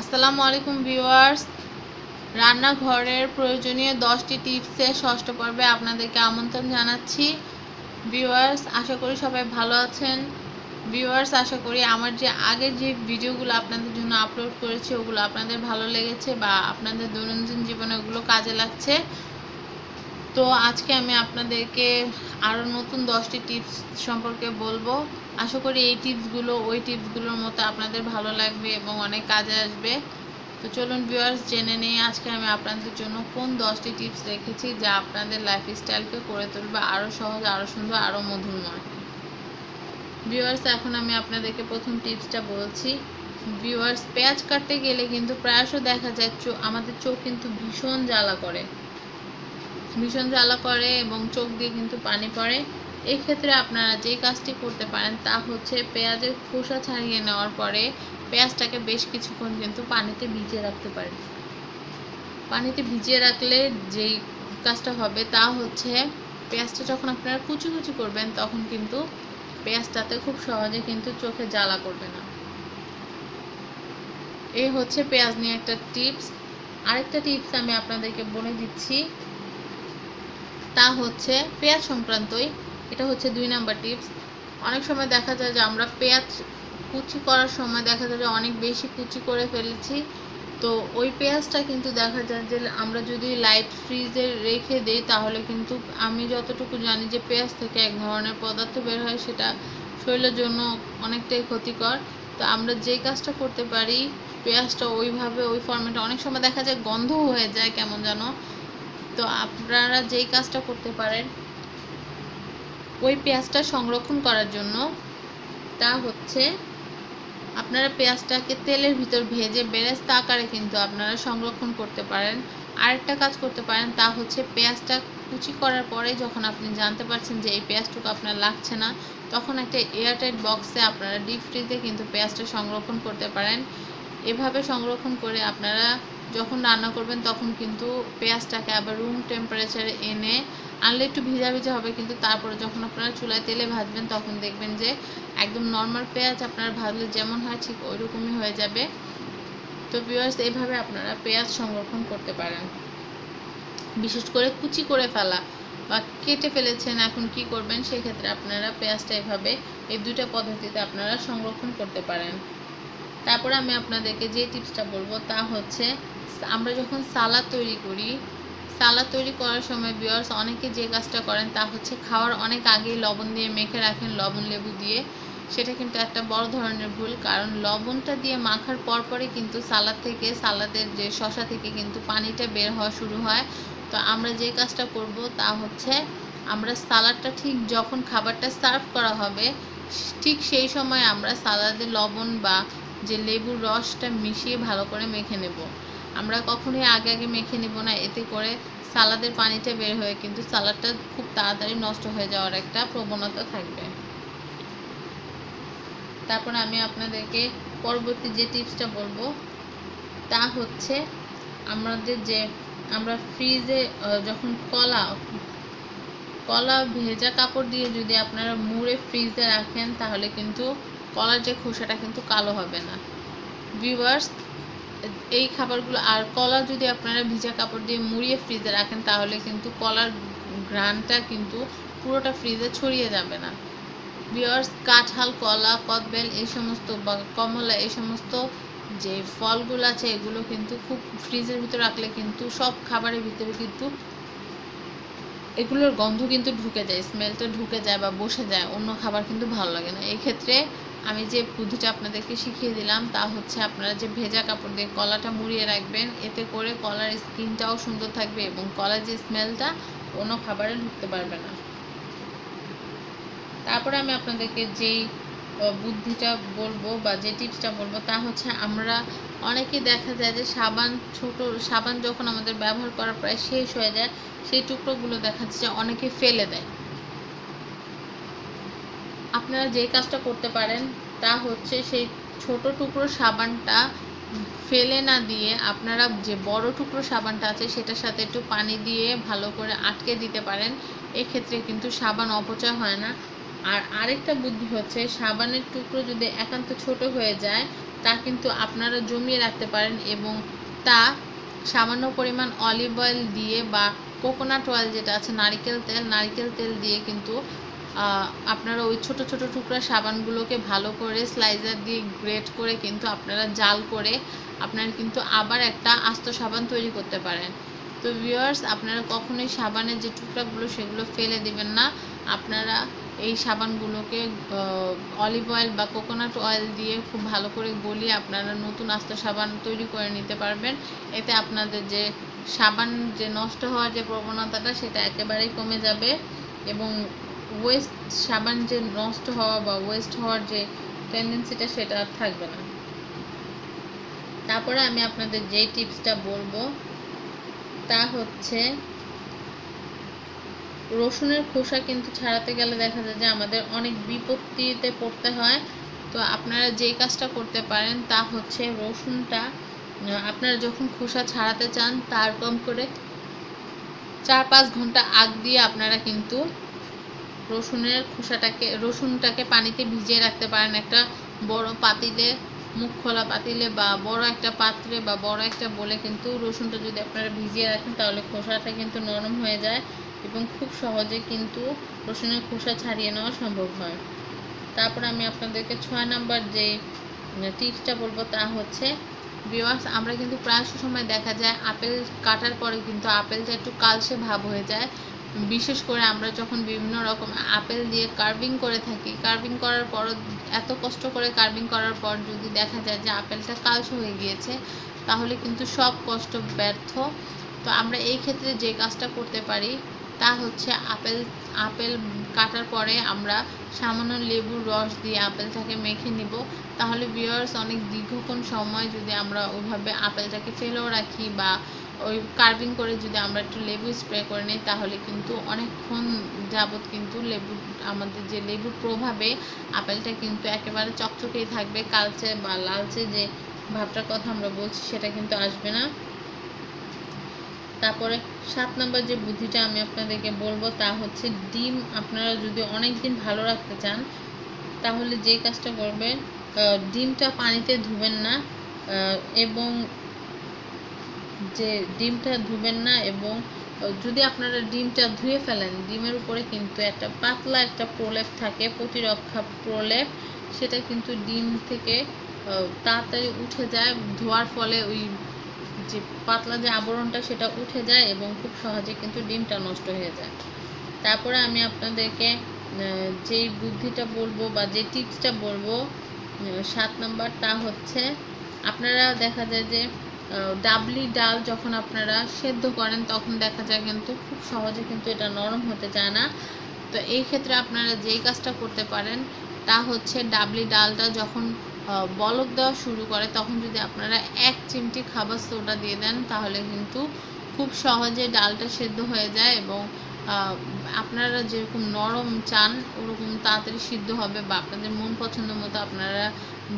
আসসালামু আলাইকুম ভিউয়ার্স। রান্নাঘরের প্রয়োজনীয় দশটি টিপসে ষষ্ঠ পর্বে আপনাদেরকে আমন্ত্রণ জানাচ্ছি। ভিউয়ার্স, আশা করি সবাই ভালো আছেন। ভিউয়ার্স, আশা করি আমার যে আগের যে ভিডিওগুলো আপনাদের জন্য আপলোড করেছি, ওগুলো আপনাদের ভালো লেগেছে বা আপনাদের দৈনন্দিন জীবনে ওগুলো কাজে লাগছে। তো আজকে আমি আপনাদেরকে আরও নতুন দশটি টিপস সম্পর্কে বলব। আশা করি এই টিপসগুলো ওই টিপসগুলোর মতো আপনাদের ভালো লাগবে এবং অনেক কাজে আসবে। তো চলুন ভিউয়ার্স জেনে নিই আজকে আমি আপনাদের জন্য কোন দশটি টিপস রেখেছি যা আপনাদের লাইফস্টাইলকে করে তুলবে আরও সহজ আরও সুন্দর আরও মধুরময় ভিউয়ার্স এখন আমি আপনাদেরকে প্রথম টিপসটা বলছি। ভিউয়ার্স পেঁয়াজ কাটতে গেলে কিন্তু প্রায়শই দেখা যায় আমাদের চোখ কিন্তু ভীষণ জ্বালা করে। ভীষণ জ্বালা করে এবং চোখ দিয়ে কিন্তু পানি পড়ে। এই ক্ষেত্রে আপনারা যে কাজটি করতে পারেন তা হচ্ছে পেঁয়াজের খোসা ছাড়িয়ে নেওয়ার পরে পেঁয়াজটাকে বেশ কিছুক্ষণ কিন্তু পানিতে ভিজিয়ে রাখতে পারেন। পানিতে ভিজিয়ে রাখলে যেই কাজটা হবে তা হচ্ছে পেঁয়াজটা যখন আপনারা কুচি কুচি করবেন তখন কিন্তু পেঁয়াজটাতে খুব সহজে কিন্তু চোখে জ্বালা করবে না। এই হচ্ছে পেঁয়াজ নিয়ে একটা টিপস। আরেকটা টিপস আমি আপনাদেরকে বলে দিচ্ছি। তা হচ্ছে পেঁয়াজ সংক্রান্তই। এটা হচ্ছে দুই নাম্বার টিপস। অনেক সময় দেখা যায় যে আমরা পেঁয়াজ কুচি করার সময় দেখা যায় যে অনেক বেশি কুচি করে ফেলেছি। তো ওই পেঁয়াজটা কিন্তু দেখা যায় যে আমরা যদি লাইট ফ্রিজে রেখে দেই, তাহলে কিন্তু আমি যতটুকু জানি যে পেঁয়াজ থেকে এক ধরনের পদার্থ বের হয়, সেটা শরীরের জন্য অনেকটাই ক্ষতিকর। তো আমরা যে কাজটা করতে পারি, পেঁয়াজটা ওইভাবে, ওই ফর্মেটে অনেক সময় দেখা যায় গন্ধ হয়ে যায় কেমন যেন। তো আপনারা যেই কাজটা করতে পারেন, ওই পেঁয়াজটা সংরক্ষণ করার জন্য তা হচ্ছে আপনারা পেঁয়াজটাকে তেলের ভিতর ভেজে বেরেস্তা আকারে কিন্তু আপনারা সংরক্ষণ করতে পারেন। আরেকটা কাজ করতে পারেন তা হচ্ছে পেঁয়াজটা কুচি করার পরে যখন আপনি জানতে পারছেন যে এই পেঁয়াজটুকু আপনার লাগছে না, তখন একটা এয়ারটাইট বক্সে আপনারা ডিপ ফ্রিজে কিন্তু পেঁয়াজটা সংরক্ষণ করতে পারেন। এভাবে সংরক্ষণ করে আপনারা যখন রান্না করবেন তখন কিন্তু পেঁয়াজটাকে আবার রুম টেম্পারেচারে এনে আনলে একটু ভিজা ভিজা হবে, কিন্তু তারপরে যখন আপনারা চুলায় তেলে ভাজবেন তখন দেখবেন যে একদম নর্মাল পেঁয়াজ আপনারা ভাজলে যেমন হয় ঠিক ওই রকমই হয়ে যাবে। তো ভিউয়ার্স এইভাবে আপনারা পেঁয়াজ সংরক্ষণ করতে পারেন। বিশেষ করে কুচি করে ফেলা বা কেটে ফেলেছেন এখন কি করবেন, সেক্ষেত্রে আপনারা পেঁয়াজটা এভাবে এই দুইটা পদ্ধতিতে আপনারা সংরক্ষণ করতে পারেন। তারপরে আমি আপনাদেরকে যে টিপসটা বলব তা হচ্ছে, আমরা যখন সালাদ তৈরি করি, সালাদ তৈরি করার সময় বিয়ার্স অনেকে যে কাজটা করেন তা হচ্ছে খাওয়ার অনেক আগেই লবণ দিয়ে মেখে রাখেন লবণ লেবু দিয়ে। সেটা কিন্তু একটা বড় ধরনের ভুল, কারণ লবণটা দিয়ে মাখার পরপরই কিন্তু সালাদ থেকে, সালাদের যে শশা থেকে কিন্তু পানিটা বের হওয়া শুরু হয়। তো আমরা যে কাজটা করব তা হচ্ছে, আমরা সালাডটা ঠিক যখন খাবারটা সার্ভ করা হবে, ঠিক সেই সময় আমরা সালাদে লবণ বা যে লেবুর রসটা মিশিয়ে ভালো করে মেখে নেব। আমরা কখনোই আগে আগে মেখে নেব না, এতে করে সালাদের পানিটা বের হয়ে কিন্তু সালাদটা খুব তাড়াতাড়ি নষ্ট হয়ে যাওয়ার একটা প্রবণতা থাকবে। তারপর আমি আপনাদেরকে পরবর্তী যে টিপসটা বলব, তা হচ্ছে আমাদের যে আমরা ফ্রিজে যখন কলা কলা ভেজা কাপড় দিয়ে যদি আপনারা মুড়ে ফ্রিজে রাখেন, তাহলে কিন্তু কলার যে খোসাটা কিন্তু কালো হবে না। ভিউয়ার্স এই খাবারগুলো আর কলা যদি আপনারা ভিজা কাপড় দিয়ে মুড়িয়ে ফ্রিজে রাখেন, তাহলে কিন্তু কলার ঘ্রাণটা কিন্তু পুরোটা ফ্রিজে ছড়িয়ে যাবে না। ভিউয়ার্স কাঁঠাল, কলা, কদবেল, এই সমস্ত বা কমলা, এই সমস্ত যে ফলগুলো আছে, এগুলো কিন্তু খুব ফ্রিজের ভিতরে রাখলে কিন্তু সব খাবারের ভিতরে কিন্তু এগুলোর গন্ধ কিন্তু ঢুকে যায় স্মেলটা ঢুকে যায় বা বসে যায়, অন্য খাবার কিন্তু ভালো লাগে না। এই ক্ষেত্রে আমি যে বুদ্ধিটা আপনাদেরকে শিখিয়ে দিলাম, তা হচ্ছে আপনারা যে ভেজা কাপড় দিয়ে কলাটা মুড়িয়ে রাখবেন, এতে করে কলার স্কিনটাও সুন্দর থাকবে এবং কলার যে স্মেলটা কোনো খাবারে ঢুকতে পারবে না। তারপরে আমি আপনাদেরকে যেই বুদ্ধিটা বলব বা যে টিপসটা বলব, তা হচ্ছে আমরা অনেকেই দেখা যায় যে সাবান ছোট, সাবান যখন আমাদের ব্যবহার করা প্রায় শেষ হয়ে যায়, সেই টুকরোগুলো দেখা যাচ্ছে অনেকে ফেলে দেয়। আপনারা যে কাজটা করতে পারেন তা হচ্ছে সেই ছোট টুকরো সাবানটা ফেলে না দিয়ে আপনারা যে বড় টুকরো সাবানটা আছে সেটার সাথে একটু পানি দিয়ে ভালো করে আটকে দিতে পারেন। এক্ষেত্রে কিন্তু সাবান অপচয় হয় না। আর আরেকটা বুদ্ধি হচ্ছে সাবানের টুকরো যদি একান্ত ছোট হয়ে যায়, তা কিন্তু আপনারা জমিয়ে রাখতে পারেন এবং তা সামান্য পরিমাণ অলিভ অয়েল দিয়ে বা কোকোনাট অয়েল যেটা আছে, নারিকেল তেল নারিকেল তেল দিয়ে কিন্তু আপনারা ওই ছোট ছোট টুকরা সাবানগুলোকে ভালো করে স্লাইজার দিয়ে গ্রেট করে কিন্তু আপনারা জাল করে আপনারা কিন্তু আবার একটা আস্ত সাবান তৈরি করতে পারেন। তো ভিউয়ার্স আপনারা কখনোই সাবানের যে টুকরাগুলো সেগুলো ফেলে দিবেন না। আপনারা এই সাবানগুলোকে অলিভ অয়েল বা কোকোনাট অয়েল দিয়ে খুব ভালো করে গলিয়ে আপনারা নতুন আস্ত সাবান তৈরি করে নিতে পারবেন। এতে আপনাদের যে সাবান যে নষ্ট হওয়ার যে প্রবণতাটা সেটা একেবারেই কমে যাবে এবং ওয়েস্ট সাবান যে নষ্ট হওয়া বা ওয়েস্ট হওয়ার যে টেন্ডেন্সিটা সেটা আর থাকবে না। তারপরে আমি আপনাদের যে টিপসটা বলব, তা হচ্ছে রসুনের খোসা কিন্তু ছাড়াতে গেলে দেখা যায় যে আমাদের অনেক বিপত্তিতে পড়তে হয়। তো আপনারা যেই কাজটা করতে পারেন তা হচ্ছে রসুনটা, আপনারা যখন খোসা ছাড়াতে চান তার কম করে চার পাঁচ ঘণ্টা আগ দিয়ে আপনারা কিন্তু রসুনের খোসাটাকে, রসুনটাকে পানিতে ভিজিয়ে রাখতে পারেন। একটা বড় পাতিলে, মুখ খোলা পাতিলে বা বড় একটা পাত্রে বা বড় একটা বলে কিন্তু রসুনটা যদি আপনারা ভিজিয়ে রাখেন তাহলে খোসাটা কিন্তু নরম হয়ে যায় এবং খুব সহজে কিন্তু রসুনের খোসা ছাড়িয়ে নেওয়া সম্ভব হয়। তারপর আমি আপনাদেরকে ছয় নাম্বার যে টিপসটা বলব তা হচ্ছে ভিউয়ার্স আমরা কিন্তু প্রায় সময় দেখা যায় আপেল কাটার পরে কিন্তু আপেলটা একটু কালসে ভাব হয়ে যায়। বিশেষ করে আমরা যখন বিভিন্ন রকম আপেল দিয়ে কার্ভিং করে থাকি কার্ভিং করার পর এত কষ্ট করে কার্ভিং করার পর যদি দেখা যায় যে আপেলটা কালসে হয়ে গিয়েছে, তাহলে কিন্তু সব কষ্ট ব্যর্থ। তো আমরা এই ক্ষেত্রে যে কাজটা করতে পারি তা হচ্ছে আপেল আপেল কাটার পরে আমরা সামান্য লেবুর রস দিয়ে আপেলটাকে মেখে নিব। তাহলে ভিউয়ার্স অনেক দীর্ঘক্ষণ সময় যদি আমরা ওইভাবে আপেলটাকে ফেলেও রাখি বা ওই কার্ভিং করে যদি আমরা একটু লেবু স্প্রে করে নিই, তাহলে কিন্তু অনেকক্ষণ যাবত কিন্তু লেবু, আমাদের যে লেবুর প্রভাবে আপেলটা কিন্তু একেবারে চকচকেই থাকবে, কালচে বা লালচে যে ভাবটার কথা আমরা বলছি সেটা কিন্তু আসবে না। তারপরে সাত নম্বর যে বুদ্ধিটা আমি আপনাদেরকে বলব তা হচ্ছে ডিম আপনারা যদি অনেক দিন ভালো রাখতে চান, তাহলে যে কাজটা করবেন ডিমটা পানিতে ধুবেন না এবং যে ডিমটা ধুবেন না এবং যদি আপনারা ডিমটা ধুয়ে ফেলেন, ডিমের উপরে কিন্তু একটা পাতলা একটা প্রলেপ থাকে, প্রতিরক্ষা প্রলেপ, সেটা কিন্তু ডিম থেকে তাড়াতাড়ি উঠে যায়, ধোয়ার ফলে ওই যে পাতলা যে আবরণটা সেটা উঠে যায় এবং খুব সহজে কিন্তু ডিমটা নষ্ট হয়ে যায়। তারপরে আমি আপনাদেরকে যেই বুদ্ধিটা বলব বা যে টিপসটা বলব সাত নাম্বার তা হচ্ছে, আপনারা দেখা যায় যে ডাবলি ডাল যখন আপনারা সেদ্ধ করেন তখন দেখা যায় কিন্তু খুব সহজে কিন্তু এটা নরম হতে চায় না। তো এই ক্ষেত্রে আপনারা যেই কাজটা করতে পারেন তা হচ্ছে, ডাবলি ডালটা যখন বলক দেওয়া শুরু করে, তখন যদি আপনারা এক চিমটি খাবার সোডা দিয়ে দেন, তাহলে কিন্তু খুব সহজে ডালটা সেদ্ধ হয়ে যায় এবং আপনারা যেরকম নরম চান, ওরকম তাড়াতাড়ি সিদ্ধ হবে বা আপনাদের মন পছন্দ মতো আপনারা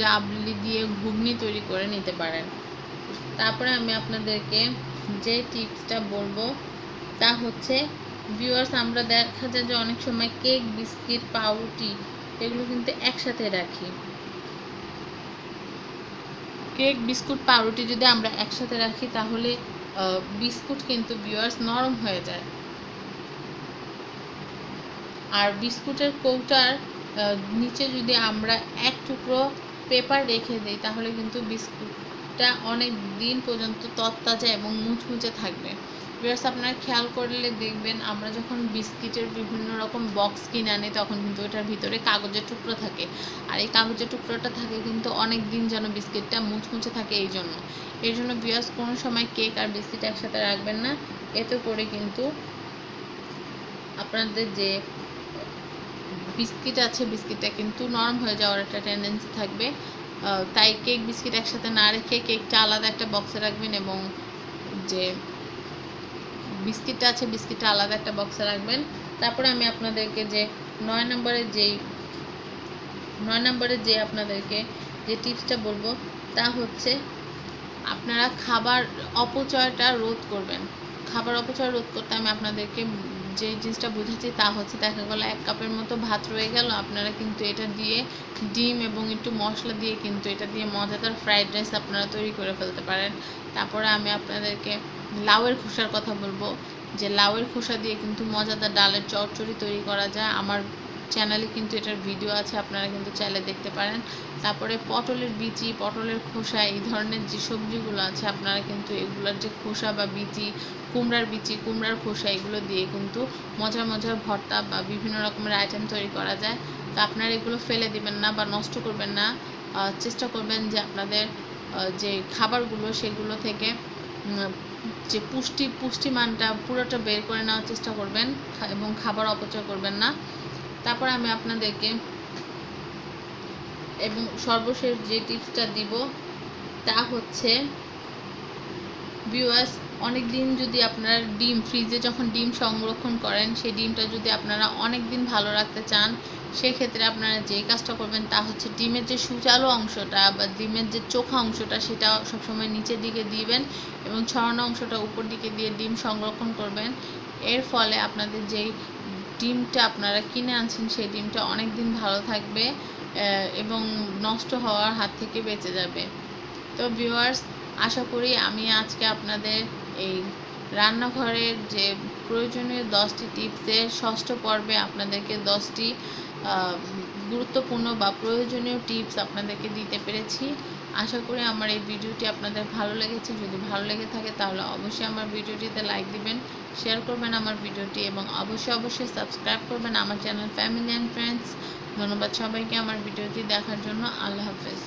ডাবলি দিয়ে ঘুগনি তৈরি করে নিতে পারেন। তারপরে আমি আপনাদেরকে যে টিপসটা বলব, তা হচ্ছে ভিউয়ার্স আমরা দেখা যায় যে অনেক সময় কেক, বিস্কিট, পাউরুটি, এগুলো কিন্তু একসাথে রাখি। কেক, বিস্কুট, পাউরুটি যদি আমরা একসাথে রাখি, তাহলে বিস্কুট কিন্তু ভিউয়ার্স নরম হয়ে যায়। আর বিস্কুটের কৌটার নিচে যদি আমরা এক টুকরো পেপার রেখে দিই, তাহলে কিন্তু বিস্কুটটা অনেক দিন পর্যন্ত তরতাজা এবং মুচমুচে থাকবে। ভিউয়ার্স আপনারা খেয়াল করলে দেখবেন আমরা যখন বিস্কিটের বিভিন্ন রকম বক্স কিনে আনি, তখন কিন্তু ওটার ভিতরে কাগজের টুকরো থাকে। আর এই কাগজের টুকরোটা থাকে কিন্তু অনেক দিন যেন বিস্কিটটা মুচমুচে থাকে এই জন্য। এই জন্য ভিউয়ার্স কোনো সময় কেক আর বিস্কিট একসাথে রাখবেন না। এতে করে কিন্তু আপনাদের যে বিস্কিট আছে, বিস্কিটটা কিন্তু নরম হয়ে যাওয়ার একটা টেন্ডেন্সি থাকবে। তাই কেক বিস্কিট একসাথে না রেখে কেকটা আলাদা একটা বক্সে রাখবেন এবং যে বিস্কিটটা আছে, বিস্কিটটা আলাদা একটা বক্সে রাখবেন। তারপরে আমি আপনাদেরকে যে নয় নম্বরের যেই, নয় নম্বরের যে আপনাদেরকে যে টিপসটা বলব, তা হচ্ছে আপনারা খাবার অপচয়টা রোধ করবেন। খাবার অপচয় রোধ করতে আমি আপনাদেরকে যে জিনিসটা বুঝেছি তা হচ্ছে দেখা গেলো এক কাপের মতো ভাত রয়ে গেল। আপনারা কিন্তু এটা দিয়ে ডিম এবং একটু মশলা দিয়ে কিন্তু এটা দিয়ে মজাদার ফ্রাইড রাইস আপনারা তৈরি করে ফেলতে পারেন। তারপরে আমি আপনাদেরকে লাউয়ের খোসার কথা বলব। যে লাউয়ের খোসা দিয়ে কিন্তু মজাদার ডালের চচ্চড়ি তৈরি করা যায়। আমার চ্যানেলে কিন্তু এটার ভিডিও আছে, আপনারা কিন্তু চাইলে দেখতে পারেন। তারপরে পটলের বিচি, পটলের খোসা, এই ধরনের যে সবজিগুলো আছে, আপনারা কিন্তু এগুলোর যে খোসা বা বিচি, কুমড়ার বিচি, কুমড়ার খোসা, এগুলো দিয়ে কিন্তু মজার মজার ভর্তা বা বিভিন্ন রকমের আইটেম তৈরি করা যায়। তো আপনারা এগুলো ফেলে দিবেন না বা নষ্ট করবেন না। চেষ্টা করবেন যে আপনাদের যে খাবারগুলো, সেগুলো থেকে যে পুষ্টি, পুষ্টিমানটা পুরোটা বের করে নেওয়ার চেষ্টা করবেন এবং খাবার অপচয় করবেন না। তারপর আমি আপনাদেরকে এবং সর্বশেষ যে টিপসটা দিব, তা হচ্ছে ভিউয়ার্স অনেক দিন যদি আপনারা ডিম ফ্রিজে যখন ডিম সংরক্ষণ করেন, সেই ডিমটা যদি আপনারা অনেক দিন ভালো রাখতে চান, সেক্ষেত্রে আপনারা যেই কাজটা করবেন তা হচ্ছে ডিমের যে সুচালো অংশটা বা ডিমের যে চোখা অংশটা, সেটা সবসময় নিচের দিকে দিবেন এবং ছড়ানো অংশটা উপর দিকে দিয়ে ডিম সংরক্ষণ করবেন। এর ফলে আপনাদের যেই ডিমটা আপনারা কিনে আনছেন, সেই ডিমটা অনেক দিন ভালো থাকবে এবং নষ্ট হওয়ার হাত থেকে বেঁচে যাবে। তো ভিউয়ার্স আশা করি আমি আজকে আপনাদের এই রান্নাঘরের যে প্রয়োজনীয় দশটি টিপসের ষষ্ঠ পর্বে আপনাদেরকে দশটি গুরুত্বপূর্ণ বা প্রয়োজনীয় টিপস আপনাদেরকে দিতে পেরেছি। আশা করি আমার এই ভিডিওটি আপনাদের ভালো লেগেছে। যদি ভালো লেগে থাকে তাহলে অবশ্যই আমার ভিডিওটিতে লাইক দিবেন শেয়ার করবেন আমার ভিডিওটি এবং অবশ্যই অবশ্যই সাবস্ক্রাইব করবেন আমার চ্যানেল ফ্যামিলি অ্যান্ড ফ্রেন্ডস ধন্যবাদ সবাইকে আমার ভিডিওটি দেখার জন্য। আল্লাহ হাফেজ।